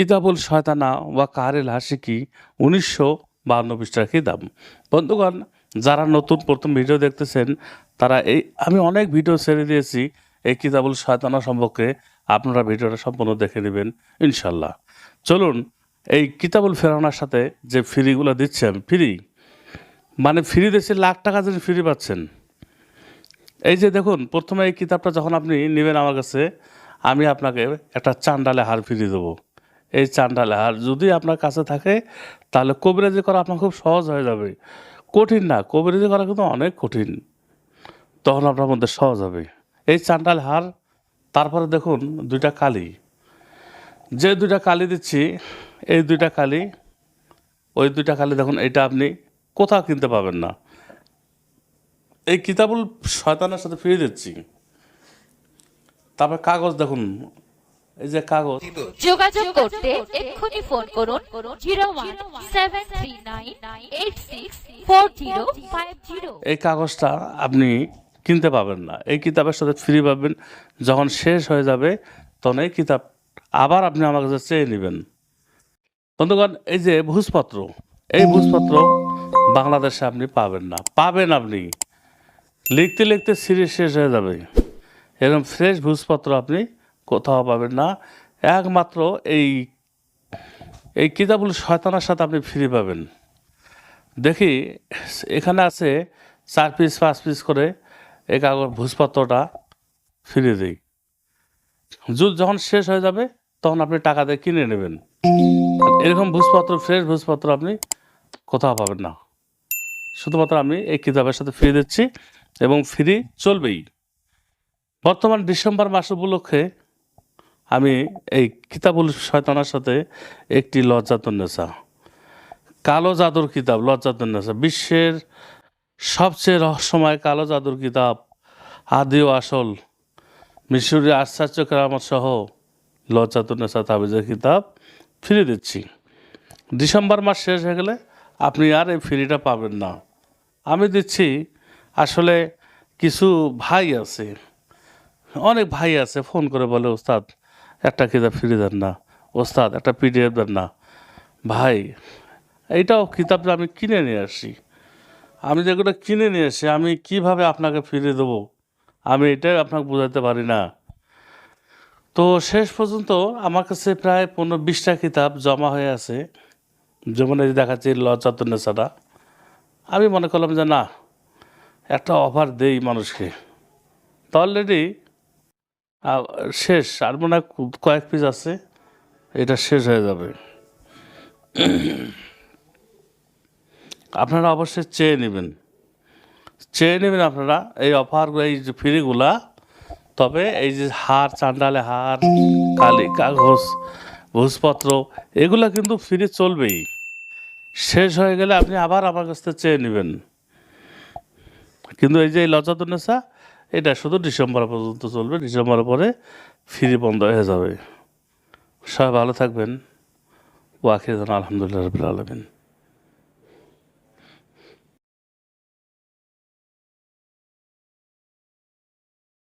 কিতাবুল শয়তানা ওয়া কারেল হাসিকি উনিশশো বাহান্ন পৃষ্ঠার কিতাব বন্ধুগণ, যারা নতুন প্রথম ভিডিও দেখতেছেন, তারা এই, আমি অনেক ভিডিও ছেড়ে দিয়েছি এই কিতাবুল শয়তানা সম্পর্কে। আপনারা ভিডিওটা সম্পূর্ণ দেখে নেবেন ইনশাল্লাহ চলুন, এই কিতাবুল ফেরানোর সাথে যে ফ্রিগুলো দিচ্ছে আমি, ফ্রি? মানে ফ্রি দিচ্ছি, লাখ টাকা যদি ফ্রি পাচ্ছেন। এই যে দেখুন, প্রথমে এই কিতাবটা যখন আপনি নেবেন আমার কাছে, আমি আপনাকে একটা চান্ডালে হার ফিরিয়ে দেবো। এই চান্ডালে হার যদি আপনার কাছে থাকে, তাহলে কবিরাজি করা আপনার খুব সহজ হয়ে যাবে। কঠিন না, কবিরাজি করা কিন্তু অনেক কঠিন। তখন আপনার মধ্যে সহজ হবে। এই চান্ডাল হার, তারপরে দেখুন দুইটা কালি। যে দুইটা কালি দিচ্ছি, এই দুইটা কালি, ওই দুইটা কালি দেখুন, এটা আপনি কোথাও কিনতে পাবেন না। এই কিতাবুল শয়তানের সাথে ফিরে দিচ্ছি। তারপর কাগজ দেখুন যে কাগজ। যোগাযোগ করতে এক্ষুনি ফোন করুন zero one seven three nine eight six four zero five zero. এই কাগজটা আপনি কিনতে পাবেন না। এই কিতাবের সাথে ফ্রি পাবেন। যখন শেষ হয়ে যাবে তখন এই কিতাব আবার আপনি আমার কাছে চেয়ে নেবেন। বন্ধুগণ এই যে ভূজপত্র এই ভূজপত্র বাংলাদেশে আপনি পাবেন না। পাবেন আপনি। লিখতে লিখতে সিরিজ শেষ হয়ে যাবে। এরকম ফ্রেশ ভূজপত্র আপনি কোথাও পাবেন না। একমাত্র এই এই কিতাবগুলো শয়তানার সাথে আপনি ফ্রি পাবেন। দেখি, এখানে আছে চার পিস পাঁচ পিস করে এই কাগজ, ভূজপত্রটা ফিরিয়ে দিই। যুদ্ধ যখন শেষ হয়ে যাবে, তখন আপনি টাকা দিয়ে কিনে নেবেন। এরকম ভূজপত্র ফ্রেশ ভূজপত্র আপনি কোথাও পাবেন না। শুধুমাত্র আমি এই কিতাবের সাথে ফ্রি দিচ্ছি এবং ফ্রি চলবেই। বর্তমান ডিসেম্বর মাস উপলক্ষে আমি এই কিতাবুল শয়তানার সাথে একটি লজ্জাতন্নেসা কালো জাদুর কিতাব লজ্জাতন্নেসা বিশ্বের সবচেয়ে রহস্যময় কালো জাদুর কিতাব, আদি ও আসল মিশরের আশ্চর্য কেরামত সহ লজ্জাতন্নেসা তাবিজের কিতাব ফিরে দিচ্ছি। ডিসেম্বর মাস শেষ হয়ে গেলে আপনি আর এই ফ্রিটা পাবেন না। আমি দিচ্ছি, আসলে কিছু ভাই আছে, অনেক ভাই আছে, ফোন করে বলে, ওস্তাদ একটা কিতাব ফিরে দেন না। ওস্তাদ, একটা পিডিএফ দেন না। ভাই, এইটাও কিতাবটা আমি কিনে নিয়ে আসি। আমি যেগুলো কিনে নিয়ে আসি আমি কীভাবে আপনাকে ফিরে দেবো? আমি এটাই আপনাকে বোঝাতে পারি না। তো শেষ পর্যন্ত আমার কাছে প্রায় পনেরো বিশটা কিতাব জমা হয়ে আছে। যেমন এই দেখাচ্ছি লজ্জাতনেসাটা আমি মনে করলাম যে না, একটা অফার দেই মানুষকে। তো অলরেডি শেষ, আর মনে কয়েক পিস আছে। এটা শেষ হয়ে যাবে। আপনারা অবশ্যই চেয়ে নেবেন। চেয়ে নেবেন আপনারা এই অফার এই যে ফ্রিগুলা। তবে এই যে হার, চান্ডালে হার কালি কাগজ ভোজপত্র এগুলো কিন্তু ফ্রি চলবেই। শেষ হয়ে গেলে আপনি আবার আমার কাছ থেকে চেয়ে নেবেন। কিন্তু এই যে লজ্জাতনেসা এটা শুধু ডিসেম্বর পর্যন্ত চলবে ডিসেম্বর পরে ফ্রি বন্ধ হয়ে যাবে। সবাই ভালো থাকবেন। ওয়াকিদান আলহামদুলিল্লাহ রবিল আলমিন।